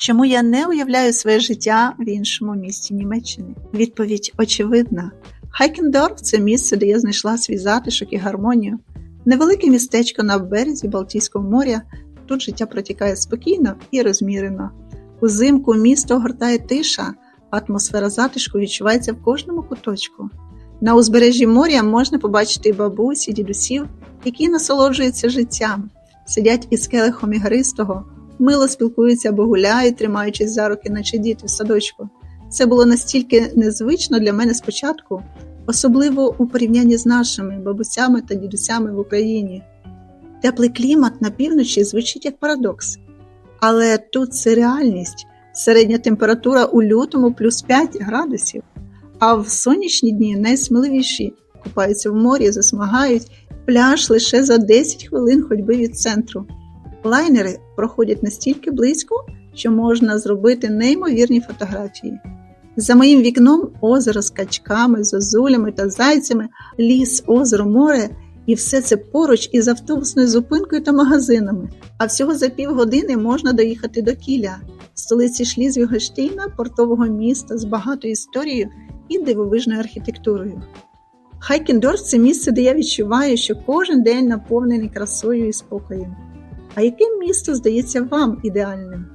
Чому я не уявляю своє життя в іншому місті Німеччини? Відповідь очевидна. Хайкендорф це місце, де я знайшла свій затишок і гармонію. Невелике містечко на березі Балтійського моря. Тут життя протікає спокійно і розмірено. Узимку місто огортає тиша, атмосфера затишку відчувається в кожному куточку. На узбережжі моря можна побачити бабусь і дідусів, які насолоджуються життям, сидять із келихом ігристого, мило спілкуються або гуляють, тримаючись за руки, наче діти в садочку. Це було настільки незвично для мене спочатку, особливо у порівнянні з нашими бабусями та дідусями в Україні. Теплий клімат на півночі звучить як парадокс, але тут це реальність. Середня температура у лютому плюс 5 градусів, а в сонячні дні найсміливіші купаються в морі, засмагають, пляж лише за 10 хвилин ходьби від центру. Лайнери проходять настільки близько, що можна зробити неймовірні фотографії. За моїм вікном озеро з качками, зозулями та зайцями, ліс, озеро, море, і все це поруч із автобусною зупинкою та магазинами. А всього за півгодини можна доїхати до Кіля, столиці Шлізвігольштейна, портового міста з багатою історією і дивовижною архітектурою. Хайкендорф це місце, де я відчуваю, що кожен день наповнений красою і спокоєм. А яке місто здається вам ідеальним?